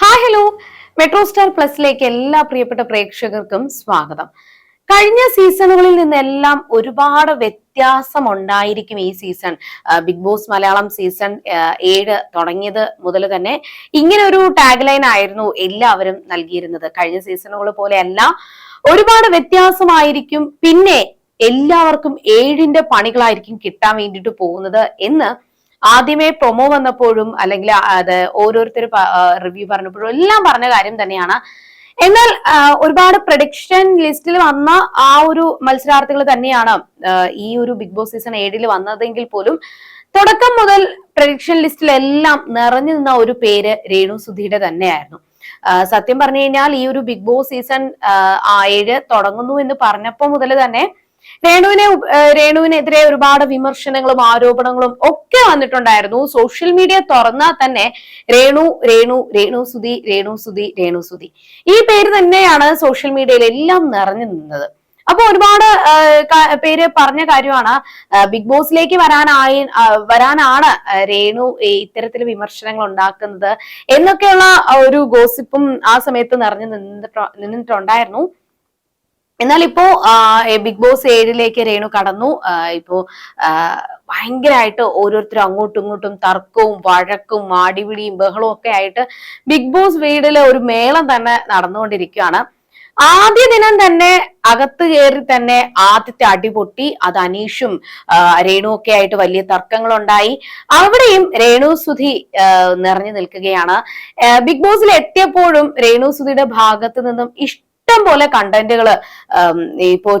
Hi hello metro star പ്ലസിലേക്ക് എല്ലാ പ്രിയപ്പെട്ട പ്രേക്ഷകർക്കും സ്വാഗതം. കഴിഞ്ഞ സീസണുകളിൽ നിന്നെല്ലാം ഒരുപാട് വ്യത്യാസം ഉണ്ടായിരിക്കും ഈ season. Bigg Boss Malayalam season ഏഴ് തുടങ്ങിയത് മുതൽ തന്നെ ഇങ്ങനെ ഒരു ടാഗ് ലൈൻ ആയിരുന്നു എല്ലാവരും നൽകിയിരുന്നത്. കഴിഞ്ഞ സീസണുകൾ പോലെയല്ല ഒരുപാട് വ്യത്യാസമായിരിക്കും. പിന്നെ എല്ലാവർക്കും ഏഴിന്റെ പണികളായിരിക്കും കിട്ടാൻ വേണ്ടിയിട്ട് പോകുന്നത് എന്ന് ആദ്യമേ പ്രൊമോ വന്നപ്പോഴും അല്ലെങ്കിൽ അത് ഓരോരുത്തർ റിവ്യൂ പറഞ്ഞപ്പോഴും എല്ലാം പറഞ്ഞ കാര്യം തന്നെയാണ്. എന്നാൽ ഒരുപാട് പ്രഡിക്ഷൻ ലിസ്റ്റിൽ വന്ന ആ ഒരു മത്സരാർത്ഥികൾ തന്നെയാണ് ഈ ഒരു ബിഗ് ബോസ് സീസൺ ഏഴിൽ വന്നതെങ്കിൽ പോലും തുടക്കം മുതൽ പ്രഡിക്ഷൻ ലിസ്റ്റിലെല്ലാം നിറഞ്ഞു നിന്ന ഒരു പേര് രേണു സുധിയുടെ തന്നെയായിരുന്നു. സത്യം പറഞ്ഞു കഴിഞ്ഞാൽ ഈ ഒരു ബിഗ് ബോസ് സീസൺ ഏഴ് തുടങ്ങുന്നു എന്ന് പറഞ്ഞപ്പോൾ മുതൽ തന്നെ രേണുവിനെ രേണുവിനെതിരെ ഒരുപാട് വിമർശനങ്ങളും ആരോപണങ്ങളും ഒക്കെ വന്നിട്ടുണ്ടായിരുന്നു. സോഷ്യൽ മീഡിയ തുറന്നാൽ തന്നെ രേണു രേണു രേണു സുധി രേണു സുധി രേണു സുധി. ഈ പേര് തന്നെയാണ് സോഷ്യൽ മീഡിയയിൽ എല്ലാം നിറഞ്ഞു നിന്നത്. അപ്പൊ ഒരുപാട് പേര് പറഞ്ഞ കാര്യമാണ് ബിഗ് ബോസിലേക്ക് വരാനായി വരാനാണ് രേണു ഇത്തരത്തിൽ വിമർശനങ്ങൾ ഉണ്ടാക്കുന്നത് എന്നൊക്കെയുള്ള ഒരു ഗോസിപ്പും ആ സമയത്ത് നിറഞ്ഞു നിന്നിട്ട് നിന്നിട്ടുണ്ടായിരുന്നു. എന്നാൽ ഇപ്പോ ബിഗ് ബോസ് ഏഴിലേക്ക് രേണു കടന്നു. ഇപ്പോ ഭയങ്കരമായിട്ട് ഓരോരുത്തരും അങ്ങോട്ടും ഇങ്ങോട്ടും തർക്കവും വഴക്കും മാടിപിടിയും ബഹളവും ഒക്കെ ആയിട്ട് ബിഗ് ബോസ് വീടിൽ ഒരു മേളം തന്നെ നടന്നുകൊണ്ടിരിക്കുകയാണ്. ആദ്യ ദിനം തന്നെ അകത്ത് കയറി തന്നെ ആദ്യത്തെ അടിപൊട്ടി അത് അനീഷും രേണു ഒക്കെ ആയിട്ട് വലിയ തർക്കങ്ങളുണ്ടായി. അവിടെയും രേണു സുധി നിറഞ്ഞു നിൽക്കുകയാണ്. ബിഗ് ബോസിൽ എത്തിയപ്പോഴും രേണു സുധിയുടെ ഭാഗത്ത് നിന്നും ഇഷ്ടം പോലെ കണ്ടന്റുകൾ ഇപ്പോ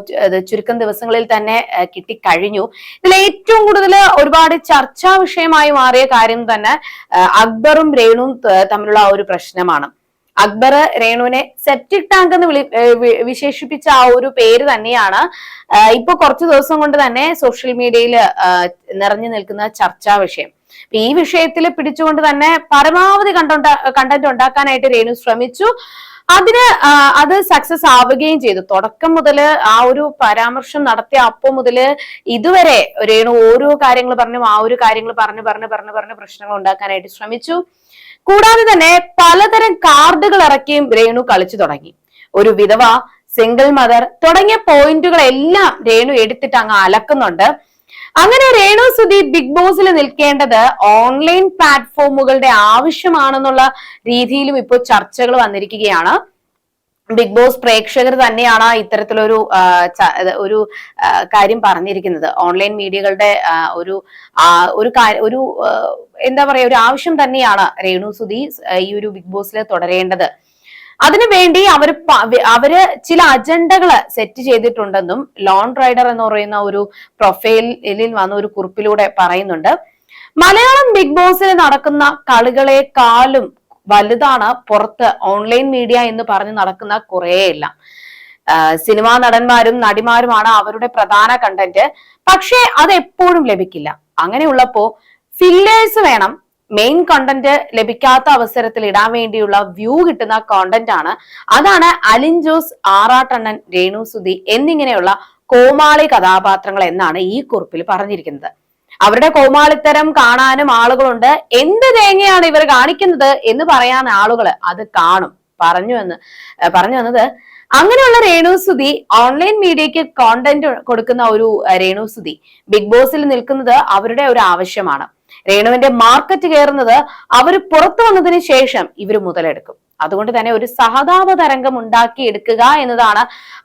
ചുരുക്കം ദിവസങ്ങളിൽ തന്നെ കിട്ടിക്കഴിഞ്ഞു. ഇതിൽ ഏറ്റവും കൂടുതൽ ഒരുപാട് ചർച്ചാ വിഷയമായി മാറിയ കാര്യം തന്നെ അക്ബറും രേണുവും തമ്മിലുള്ള ആ ഒരു പ്രശ്നമാണ്. അക്ബർ രേണുവിനെ സെപ്റ്റിക് ടാങ്ക് എന്ന് വിളി വിശേഷിപ്പിച്ച ആ ഒരു പേര് തന്നെയാണ് ഇപ്പൊ കുറച്ചു ദിവസം കൊണ്ട് തന്നെ സോഷ്യൽ മീഡിയയിൽ നിറഞ്ഞു നിൽക്കുന്ന ചർച്ചാ വിഷയം. ഈ വിഷയത്തിൽ പിടിച്ചുകൊണ്ട് തന്നെ പരമാവധി കണ്ടന്റ് ഉണ്ടാക്കാനായിട്ട് രേണു ശ്രമിച്ചു. അതിന് അത് സക്സസ് ആവുകയും ചെയ്തു. തുടക്കം മുതൽ ആ ഒരു പരാമർശം നടത്തിയ അപ്പം മുതൽ ഇതുവരെ രേണു ഓരോ കാര്യങ്ങൾ പറഞ്ഞു ആ ഒരു കാര്യങ്ങൾ പറഞ്ഞു പറഞ്ഞു പറഞ്ഞു പറഞ്ഞു പ്രശ്നങ്ങൾ ഉണ്ടാക്കാനായിട്ട് ശ്രമിച്ചു. കൂടാതെ തന്നെ പലതരം കാർഡുകൾ ഇറക്കിയും രേണു കളിച്ചു തുടങ്ങി. ഒരു വിധവ സിംഗിൾ മദർ തുടങ്ങിയ പോയിന്റുകളെല്ലാം രേണു എടുത്തിട്ട് അങ്ങ് അലക്കുന്നുണ്ട്. അങ്ങനെ രേണു സുധി ബിഗ് ബോസിൽ നിൽക്കേണ്ടത് ഓൺലൈൻ പ്ലാറ്റ്ഫോമുകളുടെ ആവശ്യമാണെന്നുള്ള രീതിയിലും ഇപ്പോൾ ചർച്ചകൾ വന്നിരിക്കുകയാണ്. ബിഗ് ബോസ് പ്രേക്ഷകർ തന്നെയാണ് ഇത്തരത്തിലൊരു ഒരു കാര്യം പറഞ്ഞിരിക്കുന്നത്. ഓൺലൈൻ മീഡിയകളുടെ ഒരു ഒരു ഒരു എന്താ പറയാ ഒരു ആവശ്യം തന്നെയാണ് രേണു സുധി ഈ ഒരു ബിഗ് ബോസിൽ തുടരേണ്ടത്. അതിനുവേണ്ടി വേണ്ടി അവർ അവർ ചില അജണ്ടകൾ സെറ്റ് ചെയ്തിട്ടുണ്ടെന്നും ലോൺ റൈഡർ എന്ന് പറയുന്ന ഒരു പ്രൊഫൈലിൽ വന്ന ഒരു കുറിപ്പിലൂടെ പറയുന്നുണ്ട്. മലയാളം ബിഗ് ബോസിൽ നടക്കുന്ന കളികളെക്കാളും വലുതാണ് പുറത്ത് ഓൺലൈൻ മീഡിയ എന്ന് പറഞ്ഞ് നടക്കുന്ന കുറേയെല്ലാം. സിനിമാ നടന്മാരും നടിമാരുമാണ് അവരുടെ പ്രധാന കണ്ടന്റ് പക്ഷേ അത് എപ്പോഴും ലഭിക്കില്ല. അങ്ങനെയുള്ളപ്പോ ഫില്ലേഴ്സ് വേണം. മെയിൻ കണ്ടന്റ് ലഭിക്കാത്ത അവസരത്തിൽ ഇടാൻ വേണ്ടിയുള്ള വ്യൂ കിട്ടുന്ന കോണ്ടന്റ് ആണ്. അതാണ് അലിൻ ജോസ് ആറാട്ടണ്ണൻ രേണു സുധി എന്നിങ്ങനെയുള്ള കോമാളി കഥാപാത്രങ്ങൾ എന്നാണ് ഈ കുറിപ്പിൽ പറഞ്ഞിരിക്കുന്നത്. അവരുടെ കോമാളിത്തരം കാണാനും ആളുകളുണ്ട്. എന്ത് തേങ്ങയാണ് ഇവർ കാണിക്കുന്നത് എന്ന് പറയാൻ ആളുകൾ അത് കാണും. പറഞ്ഞു എന്ന് പറഞ്ഞു വന്നത് അങ്ങനെയുള്ള രേണു സുധി ഓൺലൈൻ മീഡിയയ്ക്ക് കോണ്ടന്റ് കൊടുക്കുന്ന ഒരു രേണുസുതി ബിഗ് ബോസിൽ നിൽക്കുന്നത് അവരുടെ ഒരു ആവശ്യമാണ്. രേണുവിന്റെ മാർക്കറ്റ് കയറുന്നത് അവർ പുറത്തു വന്നതിന് ശേഷം ഇവർ മുതലെടുക്കും. അതുകൊണ്ട് തന്നെ ഒരു സഹതാപ തരംഗം ഉണ്ടാക്കി എടുക്കുക എന്നതാണ്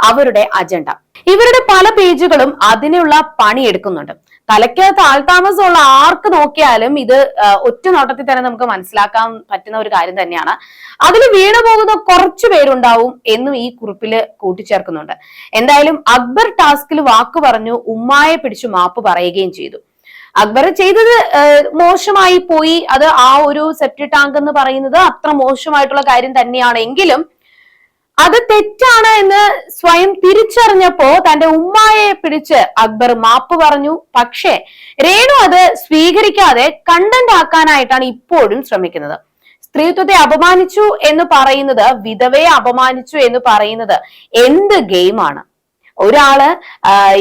അവരുടെ അജണ്ട ഇവരുടെ പല പേജുകളും അതിനുള്ള പണി എടുക്കുന്നുണ്ട് ആൾതാമസമുള്ള ആർക്ക് നോക്കിയാലും ഇത് ഒറ്റ നോട്ടത്തിൽ തന്നെ നമുക്ക് മനസ്സിലാക്കാൻ പറ്റുന്ന ഒരു കാര്യം തന്നെയാണ്. അതിൽ വീണു പോകുന്ന കുറച്ചു പേരുണ്ടാവും എന്നും ഈ കുറിപ്പിൽ കൂട്ടിച്ചേർക്കുന്നുണ്ട്. എന്തായാലും അക്ബർ ടാസ്കിൽ വാക്ക് പറഞ്ഞു ഉമ്മായെ പിടിച്ചു മാപ്പ് പറയുകയും ചെയ്തു. അക്ബർ ചെയ്തത് മോശമായി പോയി. അത് ആ ഒരു സെപ്റ്റി ടാങ്ക് എന്ന് പറയുന്നത് അത്ര മോശമായിട്ടുള്ള കാര്യം തന്നെയാണ്. എങ്കിലും അത് തെറ്റാണ് എന്ന് സ്വയം തിരിച്ചറിഞ്ഞപ്പോ തന്റെ ഉമ്മായെ പിടിച്ച് അക്ബർ മാപ്പ് പറഞ്ഞു. പക്ഷേ രേണു അത് സ്വീകരിക്കാതെ കണ്ടന്റ് ആക്കാനായിട്ടാണ് ഇപ്പോഴും ശ്രമിക്കുന്നത്. സ്ത്രീത്വത്തെ അപമാനിച്ചു എന്ന് പറയുന്നത് വിധവയെ അപമാനിച്ചു എന്ന് പറയുന്നത് എന്ത് ഗെയിമാണ്? ഒരാൾ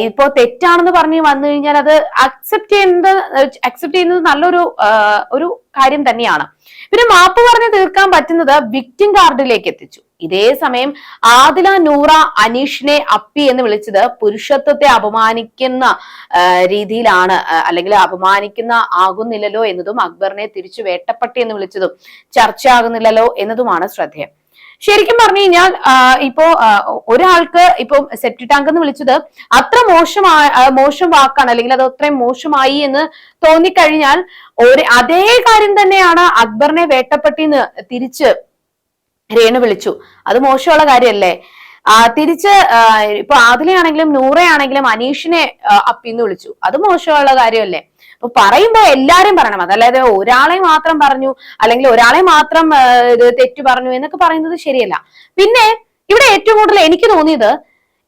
ഇപ്പോ തെറ്റാണെന്ന് പറഞ്ഞ് വന്നു കഴിഞ്ഞാൽ അത് അക്സെപ്റ്റ് ചെയ്യുന്നത് അക്സെപ്റ്റ് ചെയ്യുന്നത് നല്ലൊരു ഒരു കാര്യം തന്നെയാണ്. പിന്നെ മാപ്പ് പറഞ്ഞ് തീർക്കാൻ പറ്റുന്നത് വിക്ടിം കാർഡിലേക്ക് എത്തിച്ചു. ഇതേ സമയം ആദില നൂറ അനീഷിനെ അപ്പി എന്ന് വിളിച്ചത് പുരുഷത്വത്തെ അപമാനിക്കുന്ന രീതിയിലാണ് അല്ലെങ്കിൽ അപമാനിക്കുന്ന ആകുന്നില്ലല്ലോ എന്നതും അക്ബറിനെ തിരിച്ചു വേട്ടപ്പെട്ടി എന്ന് വിളിച്ചതും ചർച്ച ആകുന്നില്ലല്ലോ എന്നതുമാണ് ശ്രദ്ധേയം. ശരിക്കും പറഞ്ഞു കഴിഞ്ഞാൽ ഇപ്പോ ഒരാൾക്ക് ഇപ്പൊ സെപ്റ്റി ടാങ്ക് എന്ന് വിളിച്ചത് അത്ര മോശമായ മോശം വാക്കാണ് അല്ലെങ്കിൽ അത് അത്രയും മോശമായി എന്ന് തോന്നിക്കഴിഞ്ഞാൽ ഒരു അതേ കാര്യം തന്നെയാണ് അക്ബറിനെ വേട്ടപ്പെട്ടിന്ന് തിരിച്ച് രേണു വിളിച്ചു. അത് മോശമുള്ള കാര്യമല്ലേ തിരിച്ച് ഇപ്പൊ ആദിലയാണെങ്കിലും നൂറയാണെങ്കിലും അനീഷിനെ അപ്പിന്ന് വിളിച്ചു. അത് മോശമുള്ള കാര്യമല്ലേ? അപ്പൊ പറയുമ്പോ എല്ലാരും പറയണം. അതല്ലാതെ ഒരാളെ മാത്രം പറഞ്ഞു അല്ലെങ്കിൽ ഒരാളെ മാത്രം ഇത് തെറ്റു പറഞ്ഞു എന്നൊക്കെ പറയുന്നത് ശരിയല്ല. പിന്നെ ഇവിടെ ഏറ്റവും കൂടുതൽ എനിക്ക് തോന്നിയത്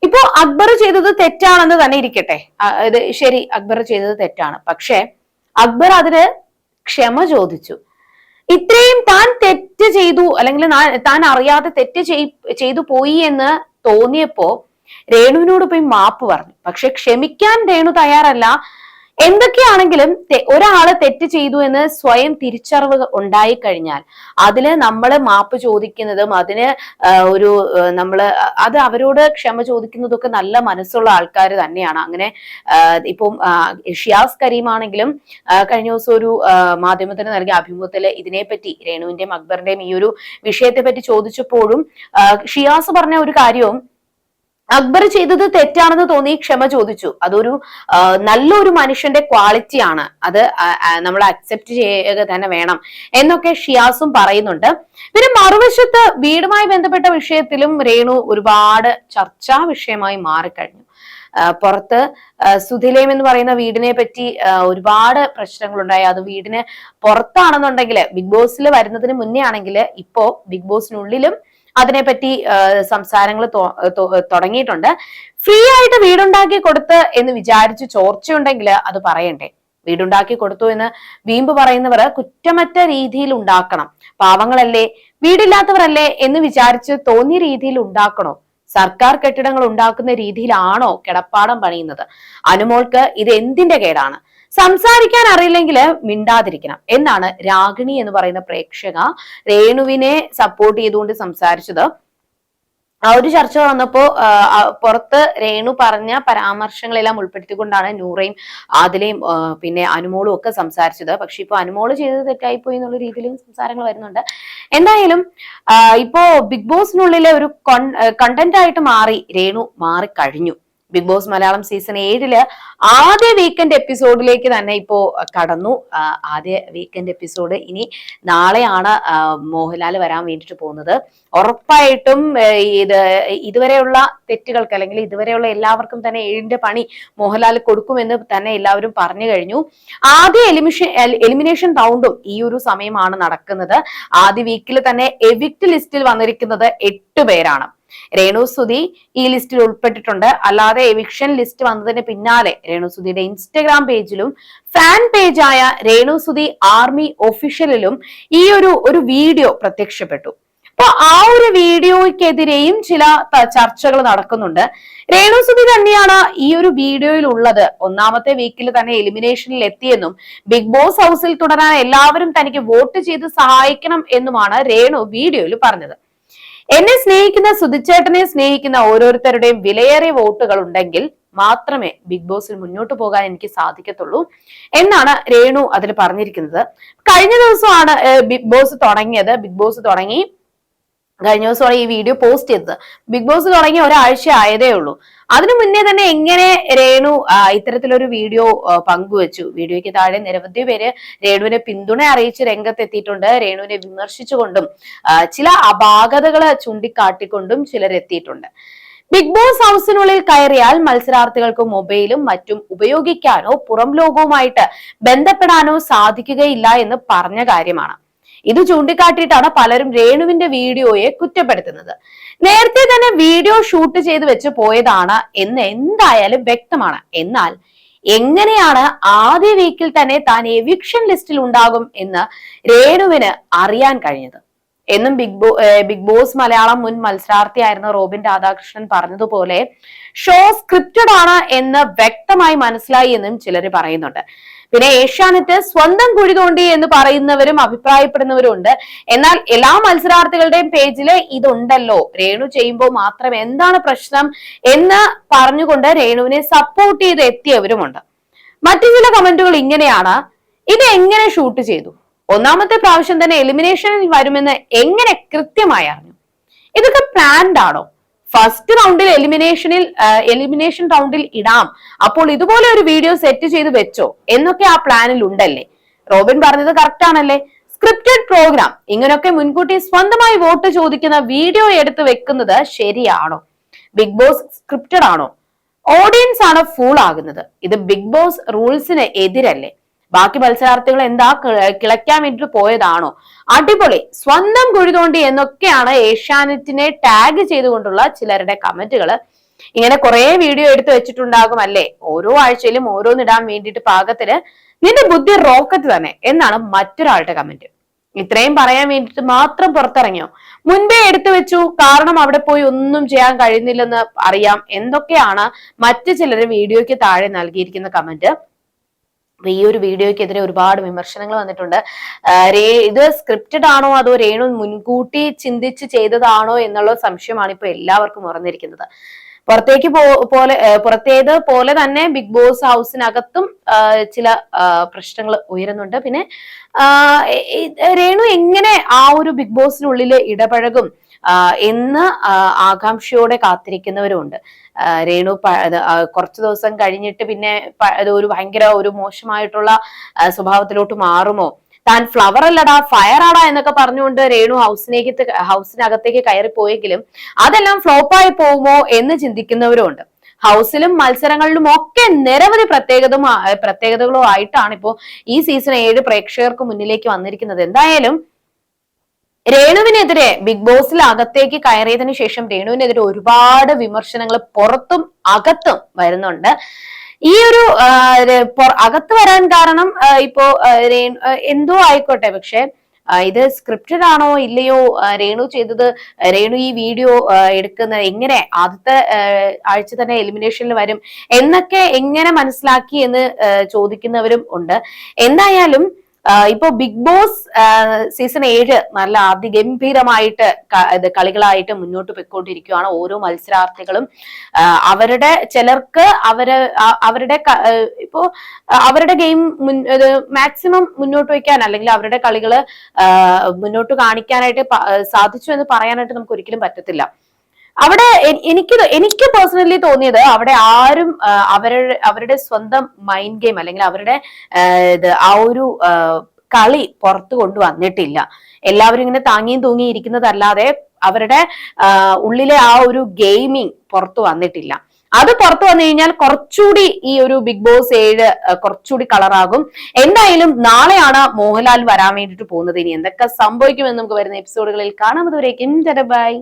ഇപ്പോ അക്ബർ ചെയ്തത് തെറ്റാണെന്ന് തന്നെ ഇരിക്കട്ടെ. ഇത് ശരി അക്ബർ ചെയ്തത് തെറ്റാണ്. പക്ഷെ അക്ബർ അതിന് ക്ഷമ ചോദിച്ചു. ഇത്രയും താൻ തെറ്റ് ചെയ്തു അല്ലെങ്കിൽ താൻ അറിയാതെ തെറ്റ് ചെയ്തു പോയി എന്ന് തോന്നിയപ്പോ രേണുവിനോട് പോയി മാപ്പ് പറഞ്ഞു. പക്ഷെ ക്ഷമിക്കാൻ രേണു തയ്യാറല്ല. എന്തൊക്കെയാണെങ്കിലും ഒരാൾ തെറ്റ് ചെയ്തു എന്ന് സ്വയം തിരിച്ചറിവ് ഉണ്ടായി കഴിഞ്ഞാൽ അതിൽ നമ്മൾ മാപ്പ് ചോദിക്കുന്നതും അതിന് ഒരു നമ്മൾ അത് അവരോട് ക്ഷമ ചോദിക്കുന്നതൊക്കെ നല്ല മനസ്സുള്ള ആൾക്കാർ തന്നെയാണ്. അങ്ങനെ ഇപ്പം ഷിയാസ് കരീം ആണെങ്കിലും കഴിഞ്ഞ ദിവസം ഒരു മാധ്യമത്തിന് നൽകിയ അഭിമുഖത്തിൽ ഇതിനെപ്പറ്റി രേണുവിന്റെയും അക്ബറിന്റെയും ഈ ഒരു വിഷയത്തെ പറ്റി ചോദിച്ചപ്പോഴും ഷിയാസ് പറഞ്ഞ ഒരു കാര്യവും അക്ബർ ചെയ്തത് തെറ്റാണെന്ന് തോന്നി ക്ഷമ ചോദിച്ചു. അതൊരു നല്ലൊരു മനുഷ്യന്റെ ക്വാളിറ്റിയാണ് അത് നമ്മൾ അക്സെപ്റ്റ് ചെയ്യുക തന്നെ വേണം എന്നൊക്കെ ഷിയാസും പറയുന്നുണ്ട്. പിന്നെ മറുവശത്ത് വീടുമായി ബന്ധപ്പെട്ട വിഷയത്തിലും രേണു ഒരുപാട് ചർച്ചാ വിഷയമായി മാറിക്കഴിഞ്ഞു. പുറത്ത് സുധിലേം എന്ന് പറയുന്ന വീടിനെ പറ്റി ഒരുപാട് പ്രശ്നങ്ങളുണ്ടായി. അത് വീടിന് പുറത്താണെന്നുണ്ടെങ്കിൽ ബിഗ് ബോസിൽ വരുന്നതിന് മുന്നേ ആണെങ്കിൽ ഇപ്പോ ബിഗ് ബോസിനുള്ളിലും അതിനെപ്പറ്റി സംസാരങ്ങൾ തുടങ്ങിയിട്ടുണ്ട്. ഫ്രീ ആയിട്ട് വീടുണ്ടാക്കി കൊടുത്ത് എന്ന് വിചാരിച്ച് ചോർച്ചയുണ്ടെങ്കിൽ അത് പറയണ്ടേ? വീടുണ്ടാക്കി കൊടുത്തു എന്ന് വീമ്പ് പറയുന്നവർ കുറ്റമറ്റ രീതിയിൽ ഉണ്ടാക്കണം. പാവങ്ങളല്ലേ? വീടില്ലാത്തവരല്ലേ എന്ന് വിചാരിച്ച് തോന്നിയ രീതിയിൽ ഉണ്ടാക്കണോ? സർക്കാർ കെട്ടിടങ്ങൾ ഉണ്ടാക്കുന്ന രീതിയിലാണോ കിടപ്പാടം പണിയുന്നത്? അനുമോൾക്ക് ഇത് എന്തിന്റെ കേടാണ്? സംസാരിക്കാൻ അറിയില്ലെങ്കിൽ മിണ്ടാതിരിക്കണം. എന്നാണ് രാഗിണി എന്ന് പറയുന്ന പ്രേക്ഷക രേണുവിനെ സപ്പോർട്ട് ചെയ്തുകൊണ്ട് സംസാരിച്ചത്. ആ ഒരു ചർച്ച വന്നപ്പോ പുറത്ത് രേണു പറഞ്ഞ പരാമർശങ്ങളെല്ലാം ഉൾപ്പെടുത്തിക്കൊണ്ടാണ് നൂറയും ആദിലയും പിന്നെ അനുമോളും ഒക്കെ സംസാരിച്ചത്. പക്ഷെ ഇപ്പൊ അനുമോൾ ചെയ്തത് തെറ്റായി പോയി എന്നുള്ള രീതിയിലും സംസാരങ്ങൾ വരുന്നുണ്ട്. എന്തായാലും ഇപ്പോ ബിഗ് ബോസിനുള്ളിലെ ഒരു കണ്ടന്റ് ആയിട്ട് മാറി രേണു മാറിക്കഴിഞ്ഞു. ബിഗ് ബോസ് മലയാളം സീസൺ ഏഴിൽ ആദ്യ വീക്കെൻഡ് എപ്പിസോഡിലേക്ക് തന്നെ ഇപ്പോ കടന്നു. ആദ്യ വീക്കെൻഡ് എപ്പിസോഡ് ഇനി നാളെയാണ് മോഹൻലാൽ വരാൻ വേണ്ടിട്ട് പോകുന്നത്. ഉറപ്പായിട്ടും ഇത് ഇതുവരെയുള്ള തെറ്റുകൾക്ക് അല്ലെങ്കിൽ ഇതുവരെയുള്ള എല്ലാവർക്കും തന്നെ ഏഴിന്റെ പണി മോഹൻലാൽ കൊടുക്കുമെന്ന് തന്നെ എല്ലാവരും പറഞ്ഞു കഴിഞ്ഞു. ആദ്യ എലിമിഷൻ എലിമിനേഷൻ റൗണ്ടും ഈ ഒരു സമയമാണ് നടക്കുന്നത്. ആദ്യ വീക്കിൽ തന്നെ എവിക്ട് ലിസ്റ്റിൽ വന്നിരിക്കുന്നത് എട്ട് പേരാണ്. രേണു സുധി ഈ ലിസ്റ്റിൽ ഉൾപ്പെട്ടിട്ടുണ്ട്. അല്ലാതെ എവിക്ഷൻ ലിസ്റ്റ് വന്നതിന് പിന്നാലെ രേണു സുധിയുടെ ഇൻസ്റ്റഗ്രാം പേജിലും ഫാൻ പേജായ രേണു സുധി ആർമി ഒഫീഷ്യലിലും ഈ ഒരു ഒരു വീഡിയോ പ്രത്യക്ഷപ്പെട്ടു. അപ്പൊ ആ ഒരു വീഡിയോയ്ക്കെതിരെയും ചില ചർച്ചകൾ നടക്കുന്നുണ്ട്. രേണു സുധി തന്നെയാണ് ഈ ഒരു വീഡിയോയിൽ ഉള്ളത്. ഒന്നാമത്തെ വീക്കിൽ തന്നെ എലിമിനേഷനിൽ എത്തിയെന്നും ബിഗ് ബോസ് ഹൗസിൽ തുടരാൻ എല്ലാവരും തനിക്ക് വോട്ട് ചെയ്ത് സഹായിക്കണം എന്നുമാണ് രേണു വീഡിയോയിൽ പറഞ്ഞത്. എന്നെ സ്നേഹിക്കുന്ന സുധിച്ചേട്ടനെ സ്നേഹിക്കുന്ന ഓരോരുത്തരുടെയും വിലയേറിയ വോട്ടുകൾ ഉണ്ടെങ്കിൽ മാത്രമേ ബിഗ് ബോസിൽ മുന്നോട്ട് പോകാൻ എനിക്ക് സാധിക്കത്തുള്ളൂ എന്നാണ് രേണു അതിൽ പറഞ്ഞിരിക്കുന്നത്. കഴിഞ്ഞ ദിവസമാണ് ബിഗ് ബോസ് തുടങ്ങിയത്. ബിഗ് ബോസ് തുടങ്ങി. കഴിഞ്ഞ ദിവസമാണ് ഈ വീഡിയോ പോസ്റ്റ് ചെയ്തത്. ബിഗ് ബോസ് തുടങ്ങി ഒരാഴ്ച ആയതേ ഉള്ളൂ. അതിനു മുന്നേ തന്നെ എങ്ങനെ രേണു ഇത്തരത്തിലൊരു വീഡിയോ പങ്കുവച്ചു? വീഡിയോയ്ക്ക് താഴെ നിരവധി പേര് രേണുവിനെ പിന്തുണ അറിയിച്ച് രംഗത്തെത്തിയിട്ടുണ്ട്. രേണുവിനെ വിമർശിച്ചുകൊണ്ടും ചില അപാകതകൾ ചൂണ്ടിക്കാട്ടിക്കൊണ്ടും ചിലരെത്തിയിട്ടുണ്ട്. ബിഗ് ബോസ് ഹൗസിനുള്ളിൽ കയറിയാൽ മത്സരാർത്ഥികൾക്ക് മൊബൈലും മറ്റും ഉപയോഗിക്കാനോ പുറം ലോകവുമായിട്ട് ബന്ധപ്പെടാനോ സാധിക്കുകയില്ല എന്ന് പറഞ്ഞ കാര്യമാണ്. ഇത് ചൂണ്ടിക്കാട്ടിയിട്ടാണ് പലരും രേണുവിന്റെ വീഡിയോയെ കുറ്റപ്പെടുത്തുന്നത്. നേരത്തെ തന്നെ വീഡിയോ ഷൂട്ട് ചെയ്ത് വെച്ച് പോയതാണ് എന്ന് എന്തായാലും വ്യക്തമാണ്. എന്നാൽ എങ്ങനെയാണ് ആദ്യ വീക്കിൽ തന്നെ താൻ എവിക്ഷൻ ലിസ്റ്റിൽ ഉണ്ടാകും എന്ന് രേണുവിന് അറിയാൻ കഴിഞ്ഞത്? എന്നും ബിഗ് ബോ ബിഗ് ബോസ് മലയാളം മുൻ മത്സരാർത്ഥിയായിരുന്ന റോബിൻ രാധാകൃഷ്ണൻ പറഞ്ഞതുപോലെ ഷോ സ്ക്രിപ്റ്റഡ് ആണ് എന്ന് വ്യക്തമായി മനസ്സിലായി എന്നും ചിലർ പറയുന്നുണ്ട്. പിന്നെ ഏഷ്യാനെറ്റ് സ്വന്തം കുഴി തോണ്ടി എന്ന് പറയുന്നവരും അഭിപ്രായപ്പെടുന്നവരും ഉണ്ട് എന്നാൽ എല്ലാ മത്സരാർത്ഥികളുടെയും പേജിൽ ഇതുണ്ടല്ലോ. രേണു ചെയ്യുമ്പോൾ മാത്രം എന്താണ് പ്രശ്നം എന്ന് പറഞ്ഞുകൊണ്ട് രേണുവിനെ സപ്പോർട്ട് ചെയ്ത് എത്തിയവരുമുണ്ട്. മറ്റു ചില കമന്റുകൾ ഇങ്ങനെയാണ്. ഇത് എങ്ങനെ ഷൂട്ട് ചെയ്തു? ഒന്നാമത്തെ പ്രാവശ്യം തന്നെ എലിമിനേഷനിൽ വരുമെന്ന് എങ്ങനെ കൃത്യമായി അറിഞ്ഞു? ഇതൊക്കെ പ്ലാൻഡ് ആണോ? ഫസ്റ്റ് റൗണ്ടിൽ എലിമിനേഷനിൽ എലിമിനേഷൻ റൗണ്ടിൽ ഇടാം. അപ്പോൾ ഇതുപോലെ ഒരു വീഡിയോ സെറ്റ് ചെയ്ത് വെച്ചോ എന്നൊക്കെ ആ പ്ലാനിൽ ഉണ്ടല്ലേ? റോബിൻ പറഞ്ഞത് കറക്റ്റ് ആണല്ലേ? സ്ക്രിപ്റ്റഡ് പ്രോഗ്രാം ഇങ്ങനെയൊക്കെ മുൻകൂട്ടി സ്വന്തമായി വോട്ട് ചോദിക്കുന്ന വീഡിയോ എടുത്ത് വെക്കുന്നത് ശരിയാണോ? ബിഗ് ബോസ് സ്ക്രിപ്റ്റഡ് ആണോ? ഓഡിയൻസ് ആണ് ഫൂൾ ആകുന്നത്. ഇത് ബിഗ് ബോസ് റൂൾസിന് എതിരല്ലേ? ബാക്കി മത്സരാർത്ഥികൾ എന്താ കിളയ്ക്കാൻ വേണ്ടിട്ട് പോയതാണോ? അടിപൊളി. സ്വന്തം കുഴി തോണ്ടി എന്നൊക്കെയാണ് ഏഷ്യാനെറ്റിനെ ടാഗ് ചെയ്തുകൊണ്ടുള്ള ചിലരുടെ കമന്റുകൾ ഇങ്ങനെ കുറെ വീഡിയോ എടുത്തു വെച്ചിട്ടുണ്ടാകും അല്ലേ? ഓരോ ആഴ്ചയിലും ഓരോന്നിടാൻ വേണ്ടിയിട്ട് പാകത്തിന് നിന്റെ ബുദ്ധി റോക്കറ്റ് തന്നെ എന്നാണ് മറ്റൊരാളുടെ കമന്റ്. ഇത്രയും പറയാൻ വേണ്ടിയിട്ട് മാത്രം പുറത്തിറങ്ങിയോ? മുൻപേ എടുത്തു വെച്ചു. കാരണം അവിടെ പോയി ഒന്നും ചെയ്യാൻ കഴിയുന്നില്ലെന്ന് അറിയാം. എന്തൊക്കെയാണ് മറ്റു ചിലർ വീഡിയോയ്ക്ക് താഴെ നൽകിയിരിക്കുന്ന കമന്റ്. ഈ ഒരു വീഡിയോയ്ക്കെതിരെ ഒരുപാട് വിമർശനങ്ങൾ വന്നിട്ടുണ്ട്. ഇത് സ്ക്രിപ്റ്റഡ് ആണോ അതോ രേണു മുൻകൂട്ടി ചിന്തിച്ച് ചെയ്തതാണോ എന്നുള്ള സംശയമാണ് ഇപ്പൊ എല്ലാവർക്കും ഉറന്നിരിക്കുന്നത്. പുറത്തേക്ക് പോലെ പുറത്തേത് പോലെ തന്നെ ബിഗ് ബോസ് ഹൗസിനകത്തും ചില പ്രശ്നങ്ങൾ ഉയരുന്നുണ്ട്. പിന്നെ രേണു എങ്ങനെ ആ ഒരു ബിഗ് ബോസിനുള്ളിൽ ഇടപഴകും? എന്ന് ആകാംക്ഷയോടെ കാത്തിരിക്കുന്നവരുമുണ്ട്. ആ, രേണു കുറച്ചു ദിവസം കഴിഞ്ഞിട്ട് പിന്നെ ഒരു ഭയങ്കര ഒരു മോശമായിട്ടുള്ള സ്വഭാവത്തിലോട്ട് മാറുമോ? താൻ ഫ്ലവർ അല്ലടാ ഫയർ ആടാ എന്നൊക്കെ പറഞ്ഞുകൊണ്ട് രേണു ഹൗസിനേക്ക് ഹൗസിനകത്തേക്ക് കയറി പോയെങ്കിലും അതെല്ലാം ഫ്ലോപ്പായി പോകുമോ എന്ന് ചിന്തിക്കുന്നവരും ഉണ്ട് ഹൗസിലും മത്സരങ്ങളിലും ഒക്കെ നിരവധി പ്രത്യേകത പ്രത്യേകതകളും ആയിട്ടാണ് ഇപ്പോ ഈ സീസൺ ഏഴ് പ്രേക്ഷകർക്ക് മുന്നിലേക്ക് വന്നിരിക്കുന്നത്. എന്തായാലും രേണുവിനെതിരെ ബിഗ് ബോസിൽ അകത്തേക്ക് കയറിയതിനു ശേഷം രേണുവിനെതിരെ ഒരുപാട് വിമർശനങ്ങൾ പുറത്തും അകത്തും വരുന്നുണ്ട്. ഈ ഒരു അകത്ത് വരാൻ കാരണം ഇപ്പോ രേണു എന്തോ ആയിക്കോട്ടെ. പക്ഷെ ഇത് സ്ക്രിപ്റ്റഡ് ആണോ ഇല്ലയോ? രേണു ചെയ്തത് രേണു ഈ വീഡിയോ എടുക്കുന്ന എങ്ങനെ? ആദ്യത്തെ ആഴ്ച തന്നെ എലിമിനേഷനിൽ വരും എന്നൊക്കെ എങ്ങനെ മനസ്സിലാക്കി എന്ന് ചോദിക്കുന്നവരും ഉണ്ട്. എന്തായാലും ഇപ്പോ ബിഗ് ബോസ് സീസൺ ഏഴ് നല്ല അതിഗംഭീരമായിട്ട് ഗംഭീരമായിട്ട് ഇത് കളികളായിട്ട് മുന്നോട്ട് പോയിക്കൊണ്ടിരിക്കുകയാണ് ഓരോ മത്സരാർത്ഥികളും അവരുടെ ചിലർക്ക് അവർ അവരുടെ ഇപ്പോ അവരുടെ ഗെയിം മാക്സിമം മുന്നോട്ട് വയ്ക്കാൻ അല്ലെങ്കിൽ അവരുടെ കളികൾ മുന്നോട്ട് കാണിക്കാനായിട്ട് സാധിച്ചു എന്ന് പറയാനായിട്ട് നമുക്ക് ഒരിക്കലും പറ്റത്തില്ല. അവിടെ എനിക്ക് എനിക്ക് പേഴ്സണലി തോന്നിയത് അവിടെ ആരും അവരുടെ അവരുടെ സ്വന്തം മൈൻഡ് ഗെയിം അല്ലെങ്കിൽ അവരുടെ ഇത് ആ ഒരു കളി പുറത്തു കൊണ്ടുവന്നിട്ടില്ല. എല്ലാവരും ഇങ്ങനെ താങ്ങിയും തൂങ്ങിയും ഇരിക്കുന്നതല്ലാതെ അവരുടെ ഉള്ളിലെ ആ ഒരു ഗെയിമിങ് പുറത്തു വന്നിട്ടില്ല. അത് പുറത്തു വന്നു കഴിഞ്ഞാൽ കുറച്ചുകൂടി ഈ ഒരു ബിഗ് ബോസ് ഏഴ് കുറച്ചുകൂടി കളറാകും എന്തായാലും നാളെയാണ് മോഹൻലാൽ വരാൻ വേണ്ടിയിട്ട് പോകുന്നത്. ഇനി എന്തൊക്കെ സംഭവിക്കുമെന്ന് നമുക്ക് വരുന്ന എപ്പിസോഡുകളിൽ കാണാം. അതുവരേക്കും ബൈ.